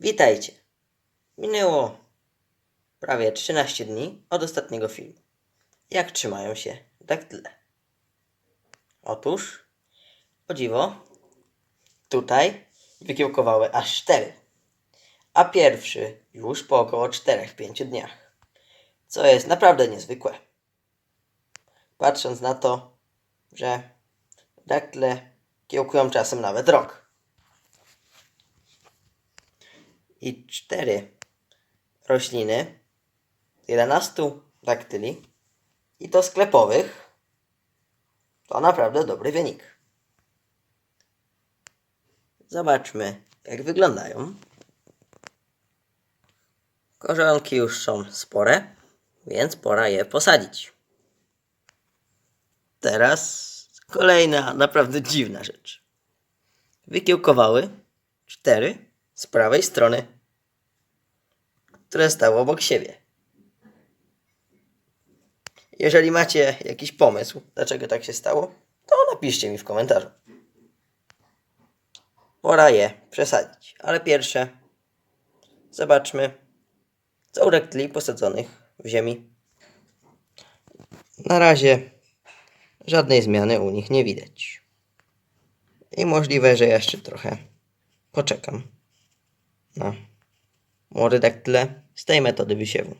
Witajcie. Minęło prawie 13 dni od ostatniego filmu. Jak trzymają się daktyle? Otóż, o dziwo, tutaj wykiełkowały aż 4, a pierwszy już po około 4-5 dniach, co jest naprawdę niezwykłe. Patrząc na to, że daktyle kiełkują czasem nawet rok. I cztery rośliny, 11 daktyli i to sklepowych, to naprawdę dobry wynik. Zobaczmy, jak wyglądają. Korzonki już są spore, więc pora je posadzić. Teraz kolejna naprawdę dziwna rzecz. Wykiełkowały cztery z prawej strony, które stały obok siebie. Jeżeli macie jakiś pomysł, dlaczego tak się stało, to napiszcie mi w komentarzu. Pora je przesadzić, ale pierwsze zobaczmy, co u rektyli posadzonych w ziemi. Na razie żadnej zmiany u nich nie widać. I możliwe, że jeszcze trochę poczekam na młode daktyle z tej metody wysiewu.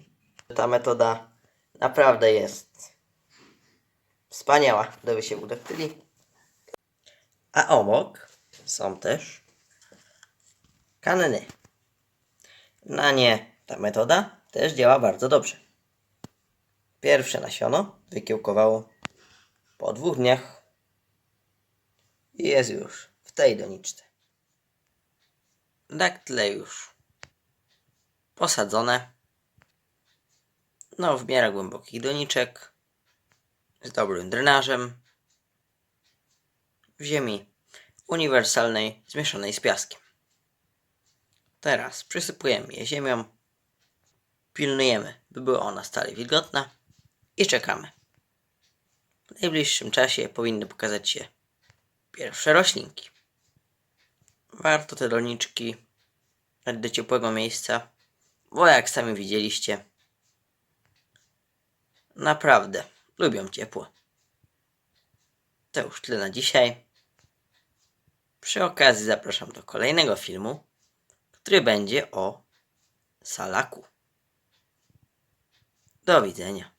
Ta metoda naprawdę jest wspaniała do wysiewu daktyli. A obok są też kanny. Na nie ta metoda też działa bardzo dobrze. Pierwsze nasiono wykiełkowało po dwóch dniach i jest już w tej doniczce. Daktyle już posadzone. No, w miarę głębokich doniczek. Z dobrym drenażem. W ziemi uniwersalnej, zmieszanej z piaskiem. Teraz przysypujemy je ziemią. Pilnujemy, by była ona stale wilgotna. I czekamy. W najbliższym czasie powinny pokazać się pierwsze roślinki. Warto te doniczki dać do ciepłego miejsca, bo jak sami widzieliście, naprawdę lubią ciepło. To już tyle na dzisiaj. Przy okazji zapraszam do kolejnego filmu, który będzie o salaku. Do widzenia.